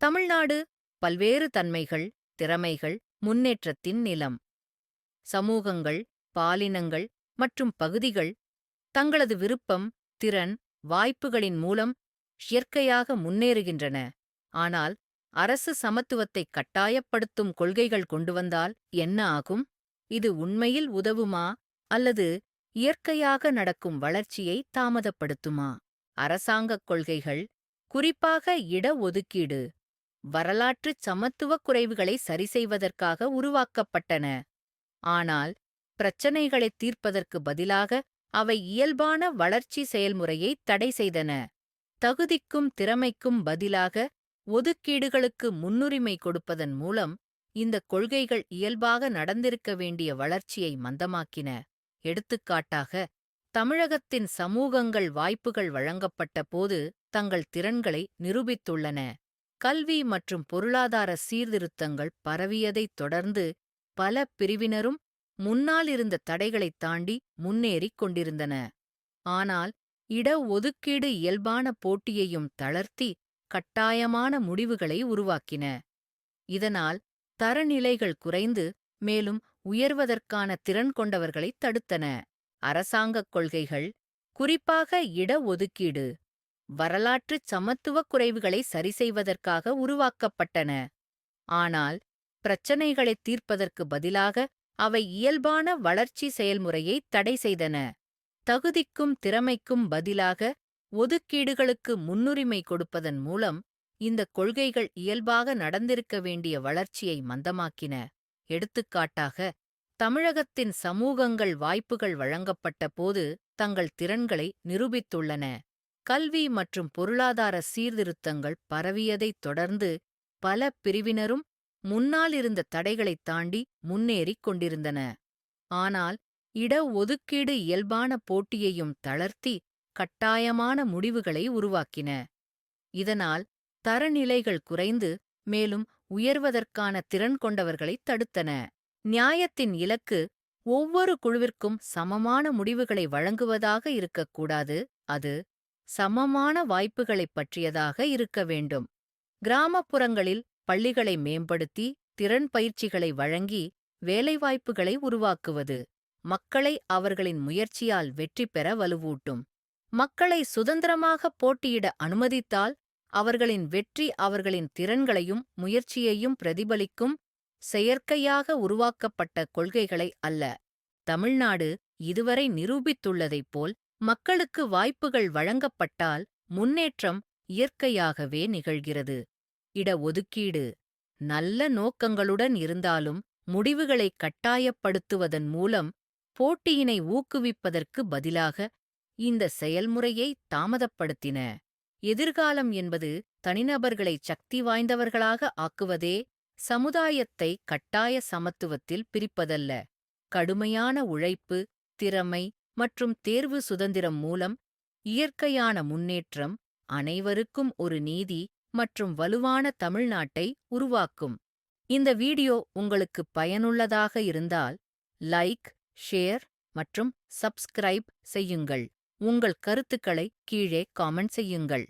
தமிழ்நாடு பல்வேறு தன்மைகள் திறமைகள் முன்னேற்றத்தின் நிலம். சமூகங்கள் பாலினங்கள் மற்றும் பகுதிகள் தங்களது விருப்பம் திறன் வாய்ப்புகளின் மூலம் இயற்கையாக முன்னேறுகின்றன. ஆனால் அரசு சமத்துவத்தை கட்டாயப்படுத்தும் கொள்கைகள் கொண்டு வந்தால் என்ன ஆகும்? இது உண்மையில் உதவுமா? அல்லது இயற்கையாக நடக்கும் வளர்ச்சியை தாமதப்படுத்துமா? அரசாங்கக் கொள்கைகள் குறிப்பாக இட ஒதுக்கீடு. வரலாற்றுச் சமத்துவக் குறைவுகளை சரிசெய்வதற்காக உருவாக்கப்பட்டன. ஆனால் பிரச்சனைகளைத் தீர்ப்பதற்கு பதிலாக அவை இயல்பான வளர்ச்சி செயல்முறையை தடை செய்தன. தகுதிக்கும் திறமைக்கும் பதிலாக ஒதுக்கீடுகளுக்கு முன்னுரிமை கொடுப்பதன் மூலம் இந்த கொள்கைகள் இயல்பாக நடந்திருக்க வேண்டிய வளர்ச்சியை மந்தமாக்கின. எடுத்துக்காட்டாக தமிழகத்தின் சமூகங்கள் வாய்ப்புகள் வழங்கப்பட்ட போது தங்கள் திறன்களை நிரூபித்துள்ளன. கல்வி மற்றும் பொருளாதார சீர்திருத்தங்கள் பரவியதைத் தொடர்ந்து பல பிரிவினரும் முன்னால் இருந்த தடைகளைத் தாண்டி முன்னேறிக் கொண்டிருந்தன. ஆனால் இட ஒதுக்கீடு இயல்பான போட்டியையும் தளர்த்தி கட்டாயமான முடிவுகளை உருவாக்கின. இதனால் தரநிலைகள் குறைந்து மேலும் உயர்வதற்கான திறன் கொண்டவர்களைத் தடுத்தன. அரசாங்கக் கொள்கைகள் குறிப்பாக இட ஒதுக்கீடு வரலாற்றுச் சமத்துவக் குறைவுகளை சரிசெய்வதற்காக உருவாக்கப்பட்டன. ஆனால் பிரச்சனைகளைத் தீர்ப்பதற்கு பதிலாக அவை இயல்பான வளர்ச்சி செயல்முறையை தடை செய்தன. தகுதிக்கும் திறமைக்கும் பதிலாக ஒதுக்கீடுகளுக்கு முன்னுரிமை கொடுப்பதன் மூலம் இந்த கொள்கைகள் இயல்பாக நடந்திருக்க வேண்டிய வளர்ச்சியை மந்தமாக்கின. எடுத்துக்காட்டாக தமிழகத்தின் சமூகங்கள் வாய்ப்புகள் வழங்கப்பட்ட போது தங்கள் திறன்களை நிரூபித்துள்ளன. கல்வி மற்றும் பொருளாதார சீர்திருத்தங்கள் பரவியதைத் தொடர்ந்து பல பிரிவினரும் முன்னால் இருந்த தடைகளைத் தாண்டி முன்னேறிக் கொண்டிருந்தன. ஆனால் இட ஒதுக்கீடு இயல்பான போட்டியையும் தளர்த்தி கட்டாயமான முடிவுகளை உருவாக்கின. இதனால் தரநிலைகள் குறைந்து மேலும் உயர்வதற்கான திறன் கொண்டவர்களைத் தடுத்தன. நியாயத்தின் இலக்கு ஒவ்வொரு குழுவிற்கும் சமமான முடிவுகளை வழங்குவதாக இருக்கக்கூடாது அது சமமான வாய்ப்புகளைப் பற்றியதாக இருக்க வேண்டும். கிராமப்புறங்களில் பள்ளிகளை மேம்படுத்தி திறன் பயிற்சிகளை வழங்கி வேலைவாய்ப்புகளை உருவாக்குவது மக்களை அவர்களின் முயற்சியால் வெற்றி பெற வலுவூட்டும். மக்களை சுதந்திரமாக போட்டியிட அனுமதித்தால் அவர்களின் வெற்றி அவர்களின் திறன்களையும் முயற்சியையும் பிரதிபலிக்கும் செயற்கையாக உருவாக்கப்பட்ட கொள்கைகளை அல்ல. தமிழ்நாடு இதுவரை நிரூபித்துள்ளதைப் போல் மக்களுக்கு வாய்ப்புகள் வழங்கப்பட்டால் முன்னேற்றம் இயற்கையாகவே நிகழ்கிறது. இட ஒதுக்கீடு நல்ல நோக்கங்களுடன் இருந்தாலும் முடிவுகளை கட்டாயப்படுத்துவதன் மூலம் போட்டியினை ஊக்குவிப்பதற்கு பதிலாக இந்த செயல்முறையை தாமதப்படுத்தின. எதிர்காலம் என்பது தனிநபர்களை சக்தி வாய்ந்தவர்களாக ஆக்குவதே சமுதாயத்தை கட்டாய சமத்துவத்தில் பிரிப்பதல்ல. கடுமையான உழைப்பு திறமை மற்றும் தேர்வு சுதந்திரம் மூலம் இயற்கையான முன்னேற்றம் அனைவருக்கும் ஒரு நீதி மற்றும் வலுவான தமிழ்நாட்டை உருவாக்கும். இந்த வீடியோ உங்களுக்கு பயனுள்ளதாக இருந்தால் லைக் ஷேர் மற்றும் சப்ஸ்கிரைப் செய்யுங்கள். உங்கள் கருத்துக்களை கீழே காமெண்ட் செய்யுங்கள்.